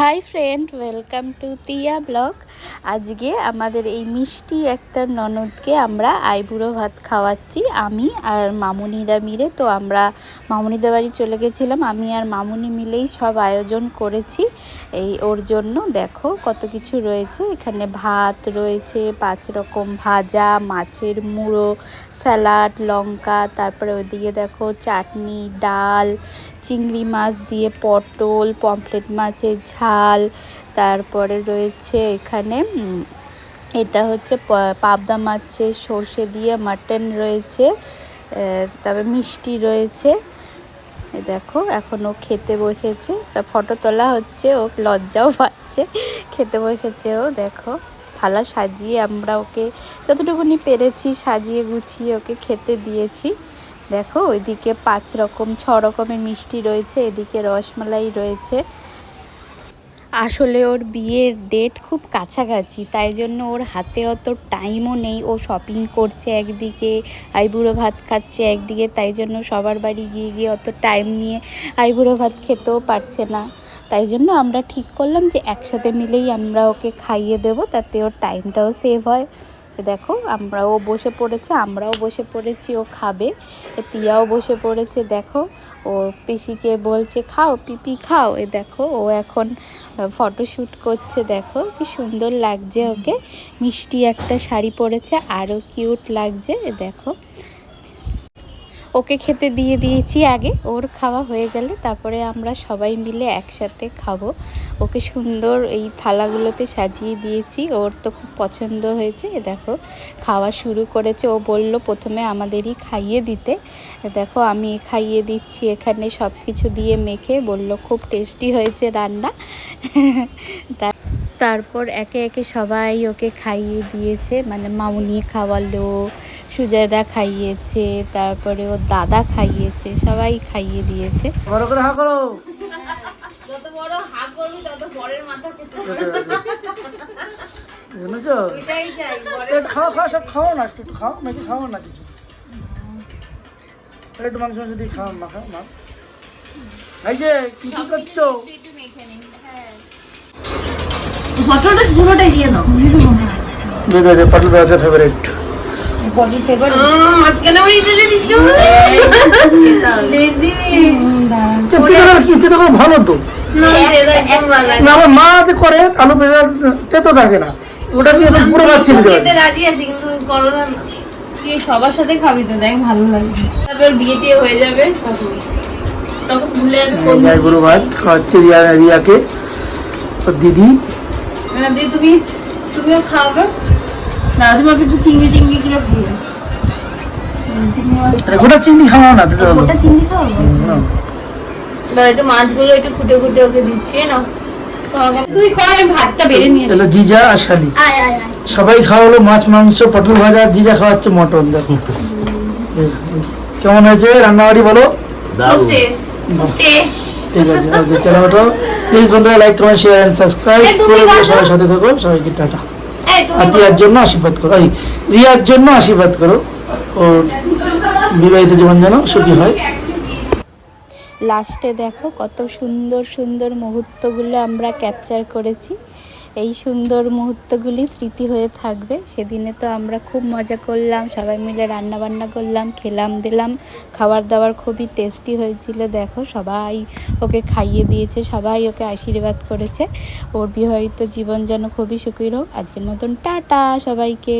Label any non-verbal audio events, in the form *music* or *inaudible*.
Hi friend, welcome to Tia blog. আজকে আমাদের এই মিষ্টি একটা ননদকে আমরা আইবুড়ো ভাত খাওয়াচ্ছি, আমি আর মামুনিরা মিলে। তো আমরা মামুনিদের বাড়ি চলে গেছিলাম, আমি আর মামুনি মিলেই সব আয়োজন করেছি। এই ওর জন্য দেখো কত কিছু রয়েছে, এখানে ভাত রয়েছে, পাঁচ রকম ভাজা, মাছের মুড়ো, স্যালাড, লঙ্কা, তারপরে ওইদিকে দেখো চাটনি, ডাল চিংড়ি মাছ দিয়ে পটল, পমফ্রেট মাছের ঝাল, তারপরে রয়েছে এখানে এটা হচ্ছে পাবদা মাছের সর্ষে দিয়ে মাটন রয়েছে তারপরে মিষ্টি রয়েছে। দেখো এখনও খেতে বসেছে। তা ফটো তোলা হচ্ছে, ও লজ্জাও পাচ্ছে। খেতে বসেছে ও, দেখো। থালা সাজিয়ে আমরা ওকে, যতটুকুনি পেরেছি সাজিয়ে গুছিয়ে ওকে খেতে দিয়েছি। দেখো, ওইদিকে পাঁচ রকম, ছ রকমের মিষ্টি রয়েছে, এদিকে রসমালাই রয়েছে। আসলে ওর বিয়ের ডেট খুব কাছাকাছি, তাই জন্য ওর হাতে অত টাইমও নেই। ও শপিং করছে একদিকে, আইবুড়ো ভাত খাচ্ছে একদিকে, তাই জন্য সবার বাড়ি গিয়ে গিয়ে অত টাইম নিয়ে আইবুড়ো ভাত খেতেও পারছে না। তাই জন্য আমরা ঠিক করলাম যে একসাথে মিলেই আমরা ওকে খাইয়ে দেবো, তাতে ওর টাইমটাও সেভ হয়। দেখো, আমরাও বসে পড়েছে, আমরাও বসে পড়েছি, ও খাবে তিয়াও বসে পড়েছে, দেখো, ও পিসিকে বলছে, খাও, পিপি, খাও। এ দেখো, ও এখন ফটোশ্যুট করছে, দেখো, কি সুন্দর লাগছে ওকে। মিষ্টি একটা শাড়ি পরেছে আরও কিউট লাগছে, এ দেখো। ওকে খেতে দিয়ে দিয়েছি আগে, ওর খাওয়া হয়ে গেলে তারপরে আমরা সবাই মিলে একসাথে খাব। ওকে সুন্দর এই থালাগুলোতে সাজিয়ে দিয়েছি, ওর তো খুব পছন্দ হয়েছে। দেখো, খাওয়া শুরু করেছে। ও বলল, প্রথমে আমাদেরই খাইয়ে দিতে। দেখো, আমি খাইয়ে দিচ্ছি এখানে সব কিছু দিয়ে মেখে। বলল, খুব টেস্টি হয়েছে রান্না। *laughs* তা- তারপর একে একে সবাই ওকে খাইয়ে দিয়েছে। মানে মামুনি খাওয়ালো সুজয়দা খাইয়েছে তারপরে ওর দাদা খাইয়েছে সবাই খাইয়ে দিয়েছে। বড় করে হা করো। যত বড় হাগ করবি তত বরের মাথা খেতে বুঝেছ এটাই চাই বরের খাও খাও সব খাও না একটু খাও নাকি খাও না কিছু? একটু মাংস দিয়ে খাও মা খাও মা এই যে কি কি করছ? একটু একটু মেখে নিই। হ্যাঁ পটলটা পুরোটাই দিয়ে দাও। আছে পটল ফেভারিট পটল ফেভার মাঝখানে ওই ইটালি দিচ্ছ? দিদি। কি করে ভালো তো? ভালো আমার মা করে আলু পেঁয়াজ তেতো থাকে না। ওটা দিয়ে পুরো রাজি আছি কিন্তু করোনা তুই সবার সাথে খাবি তো দেখ ভালো লাগবে তারপর বিয়ে টিয়ে হয়ে যাবে তখন তখন ভুলে যাবে গুরু ভাত খাওয়াচ্ছে রিয়া রিয়াকে। দিদি না দিয়ে তুমি তুমিও খাওয়াবে। দাদা তুমি একটু চিংড়ি টিংড়ি গুলো তাহলে গোটা চিংড়ি খাওয়াও না হলো চিংড়ি একটু মাছগুলো একটু ফুটে ফুটে ওকে দিচ্ছে না? তুই কর আমি ভাতটা বেড়ে নিয়ে আসি। জিজা আর শালি। আয় আয় আয়। সবাই খাওয়ালো মাছ মাংস পটল ভাজা জিজা খাওয়াচ্ছে মটন দেখো। কেমন হয়েছে রান্নাবাড়ি বলো? খুব টেস্ট টেস্ট ঠিক আছে ওকে চলো ওঠো প্লিজ বন্ধুরা like comment share and subscribe করে দিও সবার সাথে থাকো। সবাইকে টাটা। রিয়ার জন্য আশীর্বাদ করো। এই রিয়ার জন্য আশীর্বাদ করো। ওর বিবাহিত জীবন যেন সুখী হয়। লাস্টে দেখো কত সুন্দর সুন্দর মুহূর্তগুলো আমরা ক্যাপচার করেছি। এই সুন্দর মুহূর্তগুলি স্মৃতি হয়ে থাকবে। সেদিনে তো আমরা খুব মজা করলাম, সবাই মিলে রান্না বান্না করলাম, খেলাম, দিলাম। খাবার দাবার খুবই টেস্টি হয়েছিল, দেখো সবাই ওকে খাইয়ে দিয়েছে, সবাই ওকে আশীর্বাদ করেছে। ওর বিবাহিত জীবন যেন খুবই সুখী হোক। আজকের মতন টাটা সবাইকে।